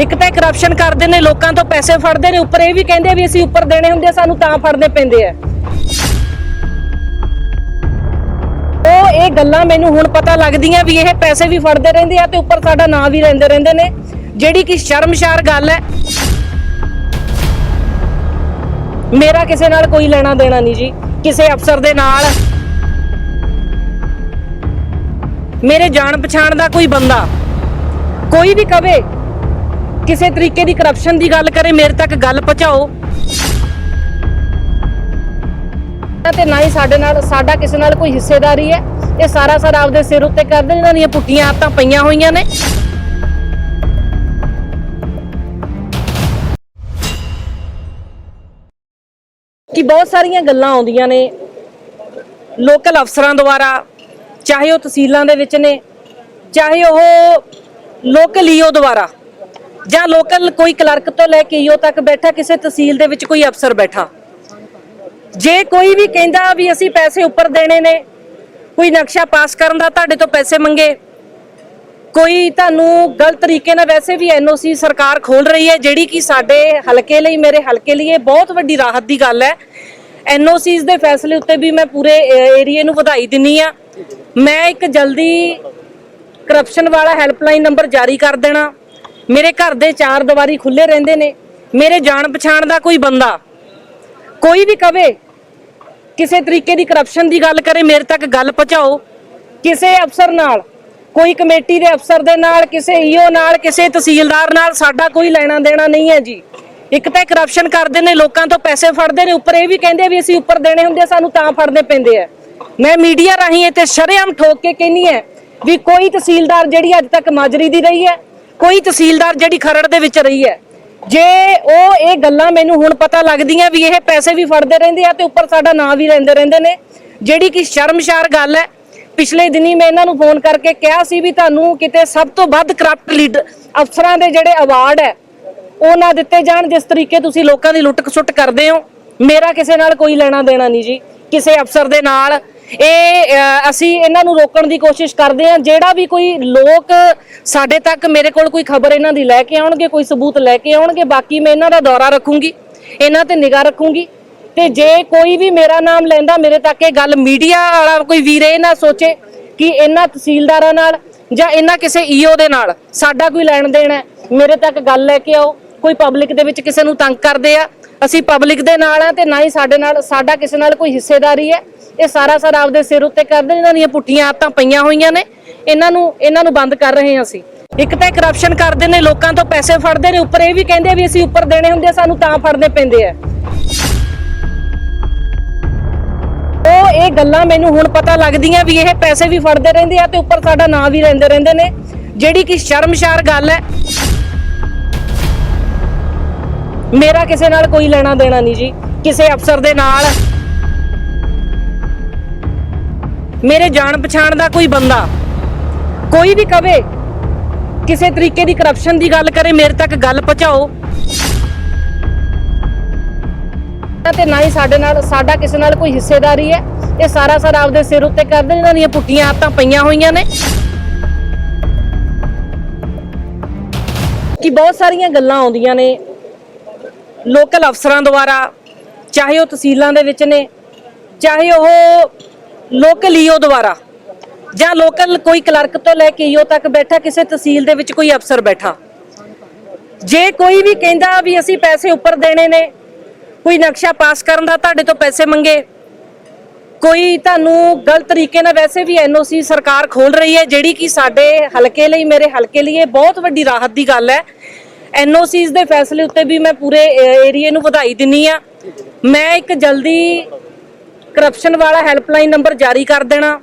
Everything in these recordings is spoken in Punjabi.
ਇੱਕ ਤਾਂ ਕਰਪਸ਼ਨ ਕਰਦੇ ਨੇ, ਲੋਕਾਂ ਤੋਂ ਪੈਸੇ ਫੜਦੇ ਨੇ, ਉੱਪਰ ਇਹ ਵੀ ਕਹਿੰਦੇ ਵੀ ਅਸੀਂ ਉੱਪਰ ਦੇਣੇ ਹੁੰਦੇ ਸਾਨੂੰ ਤਾਂ ਫੜਨੇ ਪੈਂਦੇ ਆ। ਉਹ ਇਹ ਗੱਲਾਂ ਮੈਨੂੰ ਹੁਣ ਪਤਾ ਲੱਗਦੀਆਂ ਵੀ ਇਹ ਪੈਸੇ ਵੀ ਫੜਦੇ ਰਹਿੰਦੇ ਆ ਤੇ ਉੱਪਰ ਸਾਡਾ ਨਾਂ ਵੀ ਲੈਂਦੇ ਰਹਿੰਦੇ ਨੇ, ਜਿਹੜੀ ਕਿ ਸ਼ਰਮਸ਼ਾਰ ਗੱਲ ਹੈ। ਮੇਰਾ ਕਿਸੇ ਨਾਲ ਕੋਈ ਲੈਣਾ ਦੇਣਾ ਨਹੀਂ ਜੀ, ਕਿਸੇ ਅਫਸਰ ਦੇ ਨਾਲ। ਮੇਰੇ ਜਾਣ ਪਛਾਣ ਦਾ ਕੋਈ ਬੰਦਾ ਕੋਈ ਵੀ ਕਵੇ ਕਿਸੇ ਤਰੀਕੇ ਦੀ ਕਰਪਸ਼ਨ ਦੀ ਗੱਲ ਕਰੇ, ਮੇਰੇ ਤੱਕ ਗੱਲ ਪਹੁੰਚਾਓ। ਤੇ ਨਾ ਹੀ ਸਾਡੇ ਨਾਲ, ਸਾਡਾ ਕਿਸੇ ਨਾਲ ਕੋਈ ਹਿੱਸੇਦਾਰੀ ਹੈ। ਇਹ ਸਾਰਾ ਸਾਰਾ ਆਪਦੇ ਸਿਰ ਉੱਤੇ ਕਰਦੇ ਇਹਨਾਂ ਦੀਆਂ ਪੁੱਟੀਆਂ ਆਦਤਾਂ ਪਈਆਂ ਹੋਈਆਂ ਨੇ। ਕਿ ਬਹੁਤ ਸਾਰੀਆਂ ਗੱਲਾਂ ਆਉਂਦੀਆਂ ਨੇ। ਲੋਕਲ ਅਫਸਰਾਂ ਦੁਆਰਾ, ਚਾਹੇ ਉਹ ਤਹਿਸੀਲਾਂ ਦੇ ਵਿੱਚ ਨੇ, ਚਾਹੇ ਉਹ ਲੋਕਲ ਈਓ ਦੁਆਰਾ। ਜਾਂ ਲੋਕਲ ਕੋਈ ਕਲਰਕ ਤੋਂ ਲੈ ਕੇ ਈਓ ਤੱਕ ਬੈਠਾ ਕਿਸੇ ਤਹਿਸੀਲ ਦੇ ਵਿੱਚ ਕੋਈ ਅਫਸਰ ਬੈਠਾ? ਜੇ ਕੋਈ ਵੀ ਕਹਿੰਦਾ ਵੀ ਅਸੀਂ ਪੈਸੇ ਉੱਪਰ ਦੇਣੇ ਨੇ, ਕੋਈ ਨਕਸ਼ਾ ਪਾਸ ਕਰਨ ਦਾ ਤੁਹਾਡੇ ਤੋਂ ਪੈਸੇ ਮੰਗੇ, ਕੋਈ ਤੁਹਾਨੂੰ ਗਲਤ ਤਰੀਕੇ ਨਾਲ ਵੈਸੇ ਵੀ ਐਨਓਸੀ ਸਰਕਾਰ ਖੋਲ ਰਹੀ ਹੈ, ਜਿਹੜੀ ਕਿ ਸਾਡੇ ਹਲਕੇ ਲਈ, ਮੇਰੇ ਹਲਕੇ ਲਈ ਇਹ ਬਹੁਤ ਵੱਡੀ ਰਾਹਤ ਦੀ ਗੱਲ ਹੈ। ਐਨਓਸੀਜ਼ ਦੇ ਫੈਸਲੇ ਉੱਤੇ ਵੀ ਮੈਂ ਪੂਰੇ ਏਰੀਏ ਨੂੰ ਵਧਾਈ ਦਿੰਨੀ ਆ ਮੈਂ ਇੱਕ ਜਲਦੀ ਕਰਪਸ਼ਨ ਵਾਲਾ ਹੈਲਪਲਾਈਨ ਨੰਬਰ ਜਾਰੀ ਕਰ ਦੇਣਾ। ਮੇਰੇ ਘਰ ਦੇ ਚਾਰ ਦੀਵਾਰੀ ਖੁੱਲੇ ਰਹਿੰਦੇ ਨੇ, ਮੇਰੇ ਜਾਣ ਪਛਾਣ ਦਾ ਕੋਈ ਬੰਦਾ ਕੋਈ ਵੀ ਕਵੇ, ਕਿਸੇ ਤਰੀਕੇ ਦੀ ਕਰਪਸ਼ਨ ਦੀ ਗੱਲ ਕਰੇ, ਮੇਰੇ ਤੱਕ ਗੱਲ ਪਹੁੰਚਾਓ, ਕਿਸੇ ਅਫਸਰ ਨਾਲ, ਕੋਈ ਕਮੇਟੀ ਦੇ ਅਫਸਰ ਦੇ ਨਾਲ, ਕਿਸੇ ਈਓ ਨਾਲ, ਕਿਸੇ ਤਹਿਸੀਲਦਾਰ ਨਾਲ ਸਾਡਾ ਕੋਈ ਲੈਣਾ ਦੇਣਾ ਨਹੀਂ ਹੈ ਜੀ। ਇੱਕ ਤਾਂ ਕਰਪਸ਼ਨ ਕਰਦੇ ਨੇ, ਲੋਕਾਂ ਤੋਂ ਪੈਸੇ ਫੜਦੇ ਨੇ, ਉੱਪਰ ਇਹ ਵੀ ਕਹਿੰਦੇ ਵੀ ਅਸੀਂ ਉੱਪਰ ਦੇਣੇ ਹੁੰਦੇ ਸਾਨੂੰ ਤਾਂ ਫੜਨੇ ਪੈਂਦੇ ਆ। ਮੈਂ ਮੀਡੀਆ ਰਾਹੀਂ ਇਹ ਤੇ ਸ਼ਰੇਆਮ ਠੋਕ ਕੇ ਕਹਿੰਨੀ ਹੈ ਵੀ ਕੋਈ ਤਹਿਸੀਲਦਾਰ ਜਿਹੜੀ ਅੱਜ ਤੱਕ ਮਾਜਰੀ ਦੀ ਰਹੀ ਹੈ ਕੋਈ ਤਹਿਸੀਲਦਾਰ ਜਿਹੜੀ ਖਰੜ ਦੇ ਵਿੱਚ ਰਹੀ ਹੈ, ਜੇ ਉਹ ਇਹ ਗੱਲਾਂ ਮੈਨੂੰ ਹੁਣ ਪਤਾ ਲੱਗਦੀਆਂ ਵੀ ਇਹ ਪੈਸੇ ਵੀ ਫੜਦੇ ਰਹਿੰਦੇ ਆ ਤੇ ਉੱਪਰ ਸਾਡਾ ਨਾਂ ਵੀ ਲੈਂਦੇ ਰਹਿੰਦੇ ਨੇ, ਜਿਹੜੀ ਕਿ ਸ਼ਰਮਸ਼ਾਰ ਗੱਲ ਹੈ, ਪਿਛਲੇ ਦਿਨੀ ਮੈਂ ਇਹਨਾਂ ਨੂੰ ਫੋਨ ਕਰਕੇ ਕਿਹਾ ਸੀ ਵੀ ਤੁਹਾਨੂੰ ਕਿਤੇ ਸਭ ਤੋਂ ਵੱਧ ਕਰਪਟ ਲੀਡਰ ਅਫਸਰਾਂ ਦੇ ਜਿਹੜੇ ਅਵਾਰਡ ਹੈ, ਉਹ ਨਾ ਦਿੱਤੇ ਜਾਣ, ਜਿਸ ਤਰੀਕੇ ਤੁਸੀਂ ਲੋਕਾਂ ਦੀ ਲੁੱਟ ਖਸੁੱਟ ਕਰਦੇ ਹੋ, ਮੇਰਾ ਕਿਸੇ ਨਾਲ ਕੋਈ ਲੈਣਾ ਦੇਣਾ ਨਹੀਂ ਜੀ, ਕਿਸੇ ਅਫਸਰ ਦੇ ਨਾਲ ਇਹ ਅਸੀਂ ਇਹਨਾਂ ਨੂੰ ਰੋਕਣ ਦੀ ਕੋਸ਼ਿਸ਼ ਕਰਦੇ ਹਾਂ। ਜਿਹੜਾ ਵੀ ਕੋਈ ਲੋਕ ਸਾਡੇ ਤੱਕ ਮੇਰੇ ਕੋਲ ਕੋਈ ਖਬਰ ਇਹਨਾਂ ਦੀ ਲੈ ਕੇ ਆਉਣਗੇ, ਕੋਈ ਸਬੂਤ ਲੈ ਕੇ ਆਉਣਗੇ, ਬਾਕੀ ਮੈਂ ਇਹਨਾਂ ਦਾ ਦੌਰਾ ਰੱਖੂੰਗੀ, ਇਹਨਾਂ ਤੇ ਨਿਗਾਹ ਰੱਖੂੰਗੀ। ਤੇ ਜੇ ਕੋਈ ਵੀ ਮੇਰਾ ਨਾਮ ਲੈਂਦਾ, ਮੇਰੇ ਤੱਕ ਇਹ ਗੱਲ ਮੀਡੀਆ ਵਾਲਾ ਕੋਈ ਵੀਰੇ ਇਹ ਨਾ ਸੋਚੇ ਕਿ ਇਹਨਾਂ ਤਹਿਸੀਲਦਾਰਾਂ ਨਾਲ ਜਾਂ ਇਹਨਾਂ ਕਿਸੇ ਈਓ ਦੇ ਨਾਲ ਸਾਡਾ ਕੋਈ ਲੈਣ ਦੇਣ ਹੈ, ਮੇਰੇ ਤੱਕ ਗੱਲ ਲੈ ਕੇ ਆਓ। ਕੋਈ ਪਬਲਿਕ ਦੇ ਵਿੱਚ ਕਿਸੇ ਨੂੰ ਤੰਗ ਕਰਦੇ ਆ, ਅਸੀਂ ਪਬਲਿਕ ਦੇ ਨਾਲ ਆ ਤੇ ਨਾ ਹੀ ਸਾਡੇ ਨਾਲ, ਸਾਡਾ ਕਿਸੇ ਨਾਲ ਕੋਈ ਹਿੱਸੇਦਾਰੀ ਹੈ। ਇਹ ਸਾਰਾ ਸਾਰਾ ਆਪਦੇ ਸਿਰ ਉੱਤੇ ਕਰਦੇ ਨੇ, ਇਹਨਾਂ ਦੀਆਂ ਪੁੱਠੀਆਂ ਆਦਤਾਂ ਪਈਆਂ ਹੋਈਆਂ ਨੇ। ਇਹਨਾਂ ਨੂੰ ਇਹਨਾਂ ਨੂੰ ਬੰਦ ਕਰ ਰਹੇ ਹਾਂ ਅਸੀਂ। ਇੱਕ ਤਾਂ ਕਰਪਸ਼ਨ ਕਰਦੇ ਨੇ ਲੋਕਾਂ ਤੋਂ ਪੈਸੇ ਫੜਦੇ ਨੇ ਉੱਪਰ ਇਹ ਵੀ ਕਹਿੰਦੇ ਵੀ ਅਸੀਂ ਉੱਪਰ ਦੇਣੇ ਹੁੰਦੇ ਸਾਨੂੰ ਤਾਂ ਫੜਨੇ ਪੈਂਦੇ ਆ। ਉਹ ਇਹ ਗੱਲਾਂ ਮੈਨੂੰ ਹੁਣ ਪਤਾ ਲੱਗਦੀਆਂ ਵੀ ਇਹ ਪੈਸੇ ਵੀ ਫੜਦੇ ਰਹਿੰਦੇ ਆ ਤੇ ਉੱਪਰ ਸਾਡਾ ਨਾਂ ਵੀ ਲੈਂਦੇ ਰਹਿੰਦੇ ਨੇ। ਜਿਹੜੀ ਕਿ ਸ਼ਰਮਸ਼ਾਰ ਗੱਲ ਹੈ। ਮੇਰਾ ਕਿਸੇ ਨਾਲ ਕੋਈ ਲੈਣਾ ਦੇਣਾ ਨਹੀਂ ਜੀ। ਕਿਸੇ ਅਫਸਰ ਦੇ ਨਾਲ ਮੇਰੇ ਜਾਣ ਪਛਾਣ ਦਾ ਕੋਈ ਬੰਦਾ ਕੋਈ ਵੀ ਕਵੇ, ਕਿਸੇ ਤਰੀਕੇ ਦੀ ਕਰਪਸ਼ਨ ਦੀ ਗੱਲ ਕਰੇ, ਮੇਰੇ ਤੱਕ ਗੱਲ ਪਹੁੰਚਾਓ। ਤੇ ਨਾ ਹੀ ਸਾਡੇ ਨਾਲ, ਸਾਡਾ ਕਿਸੇ ਨਾਲ ਕੋਈ ਹਿੱਸੇਦਾਰੀ ਹੈ। ਇਹ ਸਾਰਾ ਸਾਰਾ ਆਪਦੇ ਸਿਰ ਉੱਤੇ ਕਰਦੇ ਇਹਨਾਂ ਦੀਆਂ ਪੁੱਟੀਆਂ ਆਦਤਾਂ ਪਈਆਂ ਹੋਈਆਂ ਨੇ। ਕਿ ਬਹੁਤ ਸਾਰੀਆਂ ਗੱਲਾਂ ਆਉਂਦੀਆਂ ਨੇ। ਲੋਕਲ ਅਫਸਰਾਂ ਦੁਆਰਾ, ਚਾਹੇ ਉਹ ਤਹਿਸੀਲਾਂ ਦੇ ਵਿੱਚ ਨੇ, ਚਾਹੇ ਉਹ ਲੋਕਲ ਈਓ ਦੁਆਰਾ ਜਾਂ ਲੋਕਲ ਕੋਈ ਕਲਰਕ ਤੋਂ ਲੈ ਕੇ ਈਓ ਤੱਕ ਬੈਠਾ ਕਿਸੇ ਤਹਿਸੀਲ ਦੇ ਵਿੱਚ ਕੋਈ ਅਫਸਰ ਬੈਠਾ। ਜੇ ਕੋਈ ਵੀ ਕਹਿੰਦਾ ਵੀ ਅਸੀਂ ਪੈਸੇ ਉੱਪਰ ਦੇਣੇ ਨੇ, ਕੋਈ ਨਕਸ਼ਾ ਪਾਸ ਕਰਨ ਦਾ ਤੁਹਾਡੇ ਤੋਂ ਪੈਸੇ ਮੰਗੇ, ਕੋਈ ਤੁਹਾਨੂੰ ਗਲਤ ਤਰੀਕੇ ਨਾਲ ਵੈਸੇ ਵੀ ਐਨਓਸੀ ਸਰਕਾਰ ਖੋਲ ਰਹੀ ਹੈ, ਜਿਹੜੀ ਕਿ ਸਾਡੇ ਹਲਕੇ ਲਈ, ਮੇਰੇ ਹਲਕੇ ਲਈ ਇਹ ਬਹੁਤ ਵੱਡੀ ਰਾਹਤ ਦੀ ਗੱਲ ਹੈ। ਐਨਓਸੀਜ਼ ਦੇ ਫੈਸਲੇ ਉੱਤੇ ਵੀ ਮੈਂ ਪੂਰੇ ਏਰੀਏ ਨੂੰ ਵਧਾਈ ਦਿੰਨੀ ਆ ਮੈਂ ਇੱਕ ਜਲਦੀ ਕਰਪਸ਼ਨ ਵਾਲਾ ਹੈਲਪਲਾਈਨ ਨੰਬਰ ਜਾਰੀ ਕਰ ਦੇਣਾ।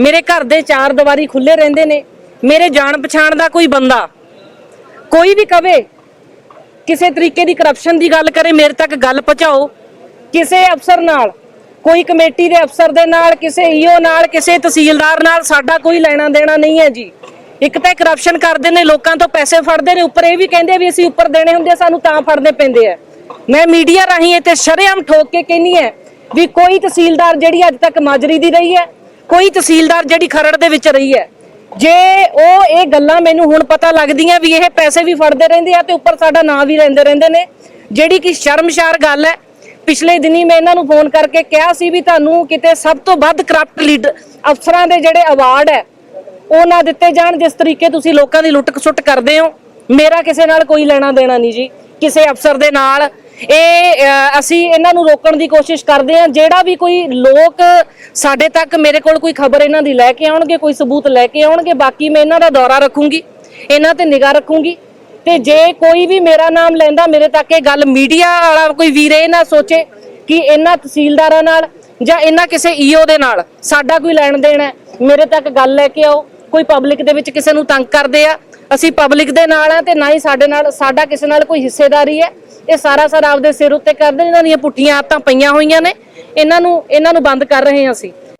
ਮੇਰੇ ਘਰ ਦੇ ਚਾਰ ਦੀਵਾਰੀ ਖੁੱਲੇ ਰਹਿੰਦੇ ਨੇ। ਮੇਰੇ ਜਾਣ ਪਛਾਣ ਦਾ ਕੋਈ ਬੰਦਾ ਕੋਈ ਵੀ ਕਵੇ, ਕਿਸੇ ਤਰੀਕੇ ਦੀ ਕਰਪਸ਼ਨ ਦੀ ਗੱਲ ਕਰੇ, ਮੇਰੇ ਤੱਕ ਗੱਲ ਪਹੁੰਚਾਓ। ਕਿਸੇ ਅਫਸਰ ਨਾਲ, ਕੋਈ ਕਮੇਟੀ ਦੇ ਅਫਸਰ ਦੇ ਨਾਲ, ਕਿਸੇ ਈਓ ਨਾਲ, ਕਿਸੇ ਤਹਿਸੀਲਦਾਰ ਨਾਲ ਸਾਡਾ ਕੋਈ ਲੈਣਾ ਦੇਣਾ ਨਹੀਂ ਹੈ ਜੀ। ਇੱਕ ਤਾਂ ਕਰਪਸ਼ਨ ਕਰਦੇ ਨੇ, ਲੋਕਾਂ ਤੋਂ ਪੈਸੇ ਫੜਦੇ ਨੇ। ਉੱਪਰ ਇਹ ਵੀ ਕਹਿੰਦੇ ਵੀ ਅਸੀਂ ਉੱਪਰ ਦੇਣੇ ਹੁੰਦੇ ਸਾਨੂੰ ਤਾਂ ਫੜਨੇ ਪੈਂਦੇ ਆ। ਮੈਂ ਮੀਡੀਆ ਰਾਹੀਂ ਇੱਥੇ ਸ਼ਰੇਆਮ ਠੋਕ ਕੇ ਕਹਿੰਨੀ ਹੈ ਵੀ ਕੋਈ ਤਹਿਸੀਲਦਾਰ ਜਿਹੜੀ ਅੱਜ ਤੱਕ ਮਾਜਰੀ ਦੀ ਰਹੀ ਹੈ, ਕੋਈ ਤਹਿਸੀਲਦਾਰ ਜਿਹੜੀ ਖਰੜ ਦੇ ਵਿੱਚ ਰਹੀ ਹੈ। ਜੇ ਉਹ ਇਹ ਗੱਲਾਂ ਮੈਨੂੰ ਹੁਣ ਪਤਾ ਲੱਗਦੀਆਂ ਵੀ ਇਹ ਪੈਸੇ ਵੀ ਫੜਦੇ ਰਹਿੰਦੇ ਆ ਤੇ ਉੱਪਰ ਸਾਡਾ ਨਾਂ ਵੀ ਲੈਂਦੇ ਰਹਿੰਦੇ ਨੇ, ਜਿਹੜੀ ਕਿ ਸ਼ਰਮਸ਼ਾਰ ਗੱਲ ਹੈ। ਪਿਛਲੇ ਦਿਨੀ ਮੈਂ ਇਹਨਾਂ ਨੂੰ ਫੋਨ ਕਰਕੇ ਕਿਹਾ ਸੀ ਵੀ ਤੁਹਾਨੂੰ ਕਿਤੇ ਸਭ ਤੋਂ ਵੱਧ ਕਰਪਟ ਲੀਡਰ ਅਫਸਰਾਂ ਦੇ ਜਿਹੜੇ ਅਵਾਰਡ ਹੈ, ਉਹ ਨਾ ਦਿੱਤੇ ਜਾਣ, ਜਿਸ ਤਰੀਕੇ ਤੁਸੀਂ ਲੋਕਾਂ ਦੀ ਲੁੱਟ ਖਸੁੱਟ ਕਰਦੇ ਹੋ। ਮੇਰਾ ਕਿਸੇ ਨਾਲ ਕੋਈ ਲੈਣਾ ਦੇਣਾ ਨਹੀਂ ਜੀ। ਕਿਸੇ ਅਫਸਰ ਦੇ ਨਾਲ ਇਹ ਅਸੀਂ ਇਹਨਾਂ ਨੂੰ ਰੋਕਣ ਦੀ ਕੋਸ਼ਿਸ਼ ਕਰਦੇ ਹਾਂ। ਜਿਹੜਾ ਵੀ ਕੋਈ ਲੋਕ ਸਾਡੇ ਤੱਕ ਮੇਰੇ ਕੋਲ ਕੋਈ ਖਬਰ ਇਹਨਾਂ ਦੀ ਲੈ ਕੇ ਆਉਣਗੇ, ਕੋਈ ਸਬੂਤ ਲੈ ਕੇ ਆਉਣਗੇ, ਬਾਕੀ ਮੈਂ ਇਹਨਾਂ ਦਾ ਦੌਰਾ ਰੱਖੂੰਗੀ, ਇਹਨਾਂ ਤੇ ਨਿਗਾਹ ਰੱਖੂੰਗੀ। ਤੇ ਜੇ ਕੋਈ ਵੀ ਮੇਰਾ ਨਾਮ ਲੈਂਦਾ, ਮੇਰੇ ਤੱਕ ਇਹ ਗੱਲ ਮੀਡੀਆ ਵਾਲਾ ਕੋਈ ਵੀਰੇ ਇਹ ਨਾ ਸੋਚੇ ਕਿ ਇਹਨਾਂ ਤਹਿਸੀਲਦਾਰਾਂ ਨਾਲ ਜਾਂ ਇਹਨਾਂ ਕਿਸੇ ਈਓ ਦੇ ਨਾਲ ਸਾਡਾ ਕੋਈ ਲੈਣ ਦੇਣ ਹੈ। ਮੇਰੇ ਤੱਕ ਗੱਲ ਲੈ ਕੇ ਆਓ, ਕੋਈ ਪਬਲਿਕ ਦੇ ਵਿੱਚ ਕਿਸੇ ਨੂੰ ਤੰਗ ਕਰਦੇ ਆ ਅਸੀਂ ਪਬਲਿਕ ਦੇ ਨਾਲ ਆ ਤੇ ਨਾ ਹੀ ਸਾਡੇ ਨਾਲ, ਸਾਡਾ ਕਿਸੇ ਨਾਲ ਕੋਈ ਹਿੱਸੇਦਾਰੀ ਹੈ। ਇਹ ਸਾਰਾ ਸਾਰਾ ਆਪਦੇ ਸਿਰ ਉੱਤੇ ਕਰਦੇ ਇਹਨਾਂ ਦੀਆਂ ਪੁੱਠੀਆਂ ਆਦਤਾਂ ਪਈਆਂ ਹੋਈਆਂ ਨੇ। ਇਹਨਾਂ ਨੂੰ ਇਹਨਾਂ ਨੂੰ ਬੰਦ ਕਰ ਰਹੇ ਹਾਂ ਅਸੀਂ।